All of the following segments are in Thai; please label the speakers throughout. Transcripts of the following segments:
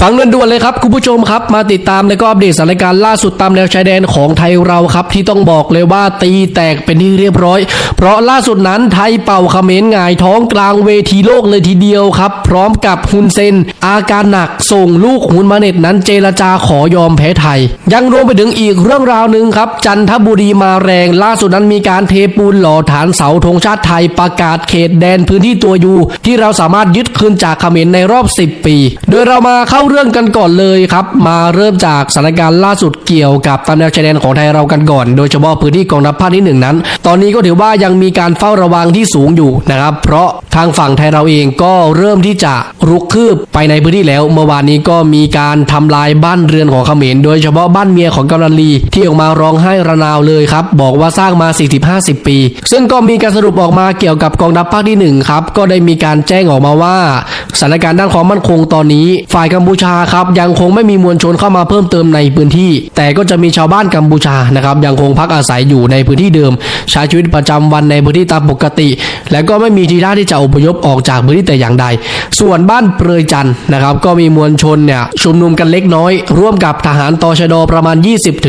Speaker 1: ฟังด่วนๆเลยครับคุณผู้ชมครับมาติดตามและก็อัปเดตสถานการณ์ล่าสุดตามแนวชายแดนของไทยเราครับที่ต้องบอกเลยว่าตีแตกเป็นที่เรียบร้อย เพราะล่าสุดนั้นไทยเป่าเขมรหงายท้องกลางเวทีโลกเลยทีเดียวครับ พร้อมกับฮุนเซน อาการหนักส่งลูกฮุนมาเน็ตนั้นเจรจาขอยอมแพ้ไทย ยังรวมไปถึงอีกเรื่องราวหนึ่งครับ จันทบุรีมาแรง ล่าสุดนั้นมีการเทปูนหล่อฐานเสาธงชาติไทยประกาศเขตแดนพื้นที่ตัวยูที่เราสามารถยึดคืนจากเขมรในรอบ 10 ปี โดยเรามาเข้าเรื่องกันก่อนเลยครับ มาเริ่มจากสถานการณ์ล่าสุดเกี่ยวกับตามแนวชายแดนของไทยเรากันก่อน โดยเฉพาะพื้นที่กองทัพภาคที่หนึ่งนั้น ตอนนี้ก็ถือว่ายังมีการเฝ้าระวังที่สูงอยู่นะครับ เพราะทางฝั่งไทยเราเองก็เริ่มที่จะรุกคืบไปในพื้นที่แล้ว เมื่อวานนี้ก็มีการทำลายบ้านเรือนของเขมร โดยเฉพาะบ้านเมียของกำนันลีที่ออกมาร้องไห้ระนาวเลยครับ บอกว่าสร้างมา 40-50 ปี ซึ่งก็มีการสรุปออกมาเกี่ยวกับกองทัพภาคที่หนึ่งครับก็ได้มีการแจ้งออกมาว่าสถานการณ์ด้านความมั่นคงตอนนี้ฝ่ายกัมพูชาครับยังคงไม่มีมวลชนเข้ามาเพิ่มเติมในพื้นที่ แต่ก็จะมีชาวบ้านกัมพูชานะครับยังคงพักอาศัยอยู่ในพื้นที่เดิม ใช้ชีวิตประจำวันในพื้นที่ตามปกติ และก็ไม่มีทีท่าที่จะอพยพออกจากพื้นที่แต่อย่างใด ส่วนบ้านเปรยจันนะครับก็มีมวลชนเนี่ยชุมนุมกันเล็กน้อย ร่วมกับทหารตชดประมาณ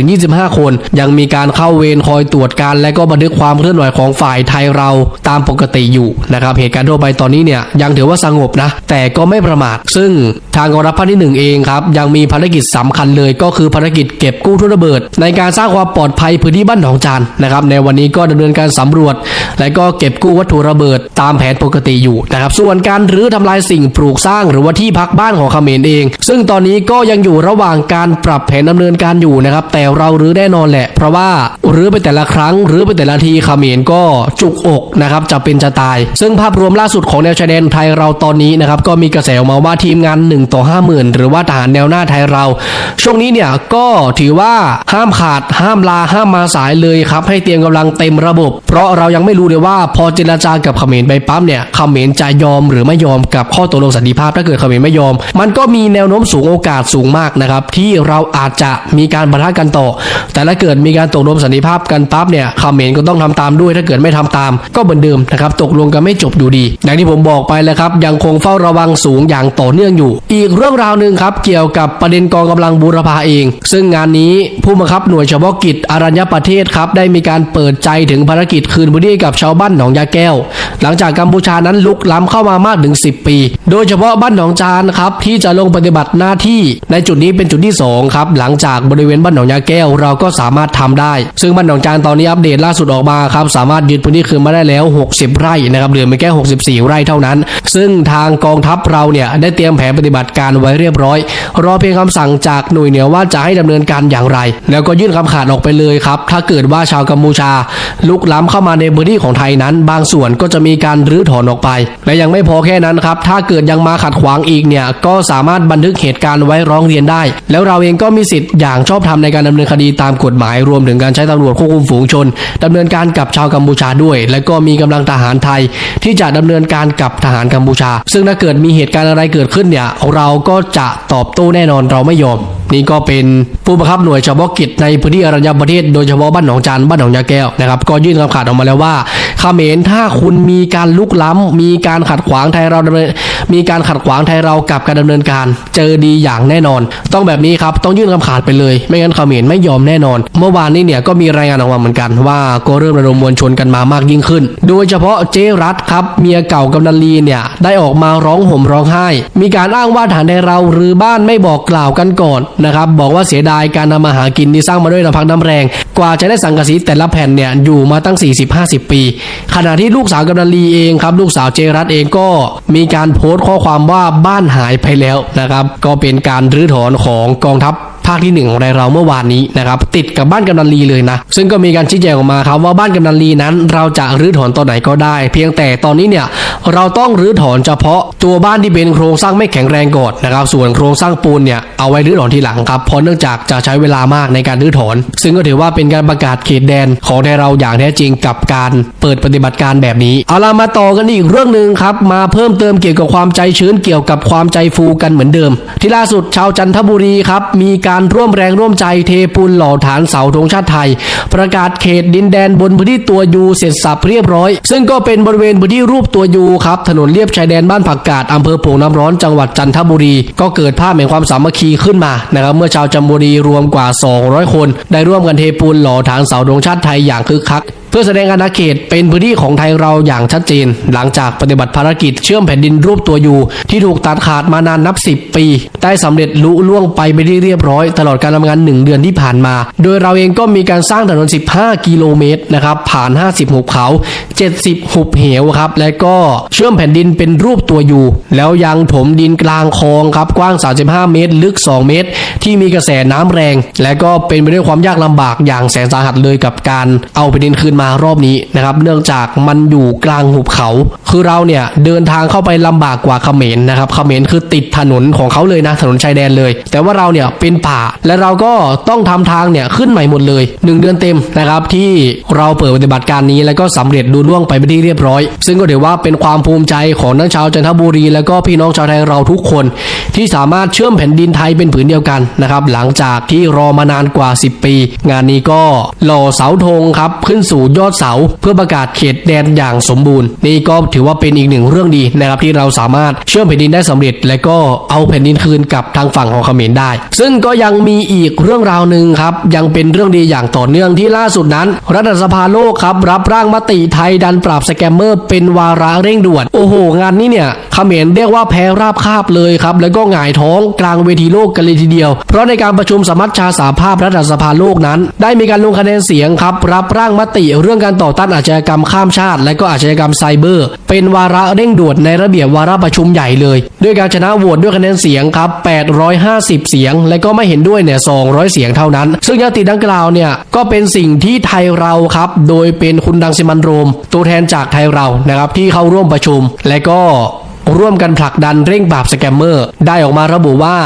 Speaker 1: 20-25 คน ยังมีการเข้าเวรคอยตรวจการ และก็บันทึกความเคลื่อนไหวของฝ่ายไทยเราตามปกติอยู่นะครับเหตุการณ์ทั่วไปตอนนี้เนี่ยยังถือว่าสงบนะแต่ก็ไม่ประมาทซึ่งทางกองทัพภาคที่หนึ่งเองครับ ยังมีภารกิจสำคัญเลยก็คือภารกิจเก็บกู้ทุนระเบิด ในการสร้างความปลอดภัยพื้นที่บ้านหนองจานนะครับในวันนี้ก็ดำเนินการสำรวจ และก็เก็บกู้วัตถุระเบิดตามแผนปกติอยู่นะครับส่วนการรื้อทำลายสิ่งปลูกสร้างหรือว่าที่พักบ้านของเขมรเอง ซึ่งตอนนี้ก็ยังอยู่ระหว่างการปรับแผนดำเนินการอยู่นะครับแต่เรารื้อแน่นอนแหละ เพราะว่ารื้อไปแต่ละครั้งรื้อไปแต่ละทีเขมรก็จุกอกนะครับจะเป็นจะตาย ซึ่งภาพรวมล่าสุดของแนวชายแดนไทยเราตอนนี้นะครับก็มีกระแสออกมาว่าทีมงาน1ต่อ50,000หรือว่าทหารแนวหน้าไทยเรา ช่วงนี้เนี่ยก็ถือว่าห้ามขาดห้ามลาห้ามมาสายเลยครับ ให้เตรียมกำลังเต็มระบบ เพราะเรายังไม่รู้เลยว่าพอเจรจากับเขมรไปปั๊บเนี่ยเขมรจะยอมหรือไม่ยอมกับข้อตกลงสันติภาพถ้าเกิดเขมรไม่ยอม มันก็มีแนวโน้มสูงโอกาสสูงมากนะครับ ที่เราอาจจะมีการปะทะกันต่อ แต่ถ้าเกิดมีการตกลงสันติภาพกันปั๊บเนี่ยเขมรก็ต้องทำตามด้วยถ้าเกิดไม่ทำตาม ก็เหมือนเดิมนะครับตกลงกันไม่จบอยู่ดีอย่างที่ผมบอกไปแล้วครับยังคงเฝ้าระวังสูงอย่างต่อเนื่องอยู่ อีกเรื่องราวหนึ่งครับเกี่ยวกับประเด็นกองกำลังบูรพาเอง ซึ่งงานนี้ผู้บังคับหน่วยเฉพาะกิจอารัญญประเทศครับได้มีการเปิดใจถึงภารกิจคืนพื้นที่กับชาวบ้านหนองยาแก้ว หลังจากกัมพูชานั้นลุกล้ำเข้ามามากถึง 10 ปี โดยเฉพาะบ้านหนองจานครับที่จะลงปฏิบัติหน้าที่ในจุดนี้เป็นจุดที่สองครับหลังจากบริเวณบ้านหนองยาแก้วเราก็สามารถทำได้ ซึ่งบ้านหนองจานตอนนี้อัปเดตล่าสุดออกมาครับสามารถยึดพื้นที่คืนมาได้แล้ว 60 ไร่นะครับเหลือไม่แค่ 64 ไร่เท่านั้น ซึ่งทางกองทัพเราเนี่ยได้เตรียมแผนปฏิบัติการไว้เรียบร้อย รอเพียงคำสั่งจากหน่วยเหนือว่าจะให้ดำเนินการอย่างไร แล้วก็ยื่นคำขาดออกไปเลยครับ ถ้าเกิดว่าชาวกัมพูชา ลุกล้ำเข้ามาในพื้นที่ของไทยนั้น บางส่วนก็จะมีการรื้อถอนออกไป และยังไม่พอแค่นั้นครับ ถ้าเกิดยังมาขัดขวางอีกเนี่ย ก็สามารถบันทึกเหตุการณ์ไว้ร้องเรียนได้ แล้วเราเองก็มีสิทธิ์อย่างชอบธรรมในการดำเนินคดีตามกฎหมาย รวมถึงการใช้ตำรวจควบคุมฝูงชนดำเนินการกับชาวกัมพูชาด้วย และก็มีกำลังทหารไทย ที่จะดำเนินการกับทหารกัมพูชา ซึ่งถ้าเกิดมีเหตุการณ์อะไรเกิดขึ้นเนี่ยเราก็จะตอบโต้แน่นอนเราไม่ยอม นี่ก็เป็นผู้บังคับหน่วยเฉพาะกิจในพื้นที่อรัญญประเทศโดยเฉพาะบ้านหนองจานบ้านหนองยาแก้วนะครับก็ยื่นคำขาดออกมาแล้วว่าเขมรถ้าคุณมีการลุกล้ำมีการขัดขวางไทยเราดำเนินมีการขัดขวางไทยเรากับการดำเนินการเจอดีอย่างแน่นอน ต้องแบบนี้ครับต้องยื่นคำขาดไปเลย ไม่งั้นเขมรไม่ยอมแน่นอน เมื่อวานนี้เนี่ยก็มีรายงานออกมาเหมือนกันว่าก็เริ่มระดมมวลชนกันมามากยิ่งขึ้น โดยเฉพาะเจรัตครับเมียเก่ากำนันลีเนี่ยได้ออกมาร้องห่มร้องไห้ มีการอ้างว่าฐานไทยเราหรือบ้านไม่บอกกล่าวกันก่อนนะครับบอกว่าเสียดายการทำมาหากินที่สร้างมาด้วยน้ำพักน้ำแรง กว่าจะได้สังกะสีแต่ละแผ่นเนี่ยอยู่มาตั้ง 40-50 ปี ขณะที่ลูกสาวกำนันลีเองครับลูกสาวเจรัตเองก็มีการโพสต์ข้อความว่าบ้านหายไปแล้วนะครับ ก็เป็นการรื้อถอนของกองทัพ ภาคที่หนึ่งของเราเมื่อวานนี้นะครับติดกับบ้านกำนันลีเลยนะ ซึ่งก็มีการชี้แจงออกมาครับว่าบ้านกำนันลีนั้น เราจะรื้อถอนตอนไหนก็ได้ เพียงแต่ตอนนี้เนี่ยเราต้องรื้อถอนเฉพาะตัวบ้านที่เป็นโครงสร้างไม่แข็งแรงก่อนนะครับส่วนโครงสร้างปูนเนี่ยเอาไว้รื้อถอนทีหลังครับเพราะเนื่องจากจะใช้เวลามากในการรื้อถอน ซึ่งก็ถือว่าเป็นการประกาศเขตแดนของไทยเราอย่างแท้จริงกับการเปิดปฏิบัติการแบบนี้เอาล่ะมาต่อกันอีกเรื่องหนึ่งครับมาเพิ่มเติมเกี่ยวกับความใจชื้นเกี่ยวกับความใจฟูกันเหมือนเดิม ที่ล่าสุดชาวจันทบุรีครับมีการการร่วมแรงร่วมใจเทปูนหล่อฐานเสาธงชาติไทย ประกาศเขตดินแดนบนพื้นที่ตัวยูเสร็จสับเรียบร้อย ซึ่งก็เป็นบริเวณพื้นที่รูปตัวยูครับถนนเลียบชายแดนบ้านผักกาดอำเภอโป่งน้ำร้อนจังหวัดจันทบุรี ก็เกิดภาพแห่งความสามัคคีขึ้นมานะครับเมื่อชาวจันทบุรีรวมกว่า 200 คน ได้ร่วมกันเทปูนหล่อฐานเสาธงชาติไทยอย่างคึกคัก พื่อแสดงอาณาเขตเป็นพื้นที่ของไทยเราอย่างชัดเจน หลังจากปฏิบัติภารกิจเชื่อมแผ่นดินรูปตัวยูที่ถูกตัดขาดมานานนับ 10 ปี ได้สำเร็จลุล่วงไปไปได้เรียบร้อย ตลอดการทำงาน 1 เดือนที่ผ่านมา โดยเราเองก็มีการสร้างถนน 15 กิโลเมตรนะครับผ่าน 50 หุบเขา 70 หุบเหวครับและก็เชื่อมแผ่นดินเป็นรูปตัวยูแล้วยังถมดินกลางคลองครับกว้าง 35 เมตร ลึก 2 เมตร ที่มีกระแสน้ำแรง และก็เป็นไปด้วยความยากลำบากอย่างแสนสาหัสเลยกับการเอาแผ่นดินคืนมารอบนี้นะครับ เนื่องจากมันอยู่กลางหุบเขา คือเราเนี่ยเดินทางเข้าไปลำบากกว่าเขมรนะครับเขมรคือติดถนนของเขาเลยนะถนนชายแดนเลย แต่ว่าเราเนี่ยเป็นป่าและเราก็ต้องทำทางเนี่ยขึ้นใหม่หมดเลย 1 เดือนเต็มนะครับที่เราเปิดปฏิบัติการนี้แล้วก็สำเร็จดูล่วงไปเป็นที่เรียบร้อย ซึ่งก็ถือว่าเป็นความภูมิใจของทั้งชาวจันทบุรี แล้วก็พี่น้องชาวไทยเราทุกคน ที่สามารถเชื่อมแผ่นดินไทยเป็นผืนเดียวกันนะครับหลังจากที่รอมานานกว่า 10 ปี งานนี้ก็หล่อเสาธงครับขึ้นสู่ยอดเสา เพื่อประกาศเขตแดนอย่างสมบูรณ์ นี่ก็ถือว่าเป็นอีกหนึ่งเรื่องดีนะครับที่เราสามารถเชื่อมแผ่นดินได้สำเร็จ และก็เอาแผ่นดินคืนกับทางฝั่งของเขมรได้ ซึ่งก็ยังมีอีกเรื่องราวหนึ่งครับยังเป็นเรื่องดีอย่างต่อเนื่องที่ล่าสุดนั้น รัฐสภาโลกครับรับร่างมติไทยดันปราบสแกมเมอร์ เป็นวาระเร่งด่วน โอ้โห งานนี้เนี่ยเขมรเรียกว่าแพ้ราบคาบเลยครับแล้วก็หงายท้องกลางเวทีโลกกันเลยทีเดียว เพราะในการประชุมสมัชชาสาภาพรัฐสภาโลกนั้น ได้มีการลงคะแนนเสียงครับรับร่างมติเรื่องการต่อต้านอาชญากรรมข้ามชาติ และก็อาชญากรรมไซเบอร์ เป็นวาระเร่งด่วนในระเบียบวาระประชุมใหญ่เลย ด้วยการชนะโหวตด้วยคะแนนเสียงครับ 850 เสียง และก็ไม่เห็นด้วยเนี่ย 200 เสียงเท่านั้น ซึ่งยติดังกล่าวเนี่ยก็เป็นสิ่งที่ไทยเราครับ โดยเป็นคุณดังสิมันโรม ตัวแทนจากไทยเรานะครับที่เข้าร่วมประชุม และก็ร่วมกันผลักดันเร่งปราบสแกมเมอร์ ได้ออกมาระบุว่า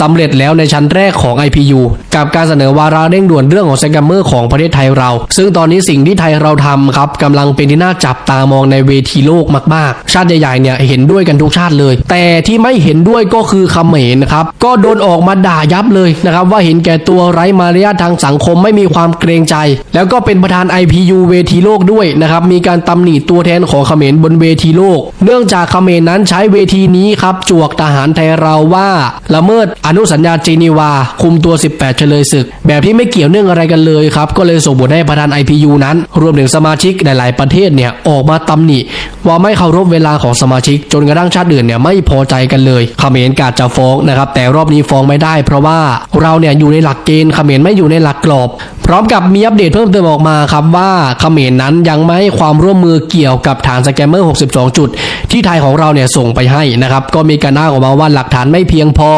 Speaker 1: สำเร็จแล้วในชั้นแรกของ IPU กับการเสนอวาระเร่งด่วนเรื่องของสแกมเมอร์ของประเทศไทยเรา ซึ่งตอนนี้สิ่งที่ไทยเราทำครับกำลังเป็นที่น่าจับตามองในเวทีโลกมากๆ ชาติใหญ่ๆเนี่ยเห็นด้วยกันทุกชาติเลย แต่ที่ไม่เห็นด้วยก็คือเขมรครับก็โดนออกมาด่ายับเลยนะครับว่าเห็นแก่ตัวไร้มารยาททางสังคมไม่มีความเกรงใจ แล้วก็เป็นประธาน IPU เวทีโลกด้วยนะครับมีการตำหนิตัวแทนของเขมรบนเวทีโลก เนื่องจากเขมรนั้นใช้เวทีนี้ครับจวกทหารไทยเราว่าละเมิดอนุสัญญาเจนีวา คุมตัว 18 เฉลยศึก แบบที่ไม่เกี่ยวเนื่องอะไรกันเลยครับ ก็เลยส่งบทให้ประธาน IPU นั้น รวมถึงสมาชิกหลายๆ ประเทศเนี่ยออกมาตำหนิ ว่าไม่เคารพเวลาของสมาชิก จนกระทั่งชาติอื่นเนี่ยไม่พอใจกันเลยเขมรกาดจะฟ้องนะครับแต่รอบนี้ฟ้องไม่ได้ เพราะว่าเราเนี่ยอยู่ในหลักเกณฑ์เขมรไม่อยู่ในหลักกรอบ พร้อมกับมีอัปเดตเพิ่มเติมออกมาครับว่าเขมรนั้นยังไม่ให้ความร่วมมือเกี่ยวกับฐานสแกมเมอร์ 62 จุด ที่ไทยของเราเนี่ยส่งไปให้นะครับก็มีการอ้างออกมาว่าหลักฐานไม่เพียงพอ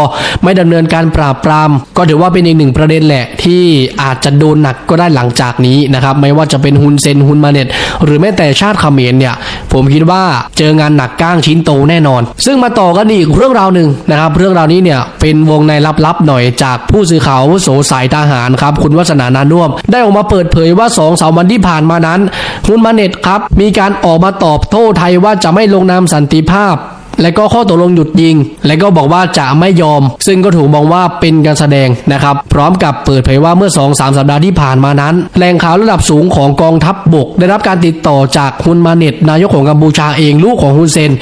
Speaker 1: ไม่ดำเนินการปราบปราม ก็ถือว่าเป็นอีกหนึ่งประเด็นแหละ ที่อาจจะโดนหนักก็ได้หลังจากนี้นะครับไม่ว่าจะเป็นฮุนเซนฮุนมาเน็ตหรือแม้แต่ชาติเขมรเนี่ยผมคิดว่าเจองานหนักก้างชิ้นโตแน่นอน ซึ่งมาต่อกันอีกเรื่องราวหนึ่งนะครับเรื่องราวนี้เนี่ยเป็นวงในลับๆหน่อยจากผู้สื่อข่าววุโสสายทหารครับคุณวัฒนานานุ่มได้ออกมาเปิดเผยว่า2องสามวันที่ผ่านมานั้นฮุนมาเน็ตครับมีการออกมาตอบโต้ไทยว่าจะไม่ลงนามสันติภาพ และก็ข้อตกลงหยุดยิง และก็บอกว่าจะไม่ยอม ซึ่งก็ถูกมองว่าเป็นการแสดงนะครับ พร้อมกับเปิดเผยว่าเมื่อ 2-3สสัปดาห์ที่ผ่านมานั้นแหล่งข่าวระดับสูงของกองทัพบบก ได้รับการติดต่อจากฮุนมาเน็ตนายกของกัมพูชาเองลูกของฮุนเซน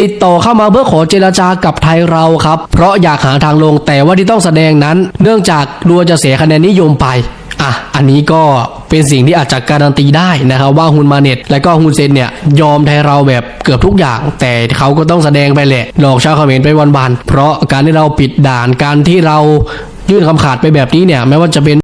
Speaker 1: ติดต่อเข้ามาเพื่อขอเจรจากับไทยเราครับ เพราะอยากหาทางลงแต่ว่าที่ต้องแสดงนั้น เนื่องจากกลัวจะเสียคะแนนนิยมไป อะอันนี้ก็เป็นสิ่งที่อาจจะการันตีได้นะครับว่าฮุนมาเน็ตและก็ฮุนเซนเนี่ยยอมไทยเราแบบเกือบทุกอย่าง แต่เขาก็ต้องแสดงไปแหละหลอกชาวเขมรไปวันๆเพราะการที่เราปิดด่านการที่เรายื่นคำขาดไปแบบนี้เนี่ยแม้ว่าจะเป็น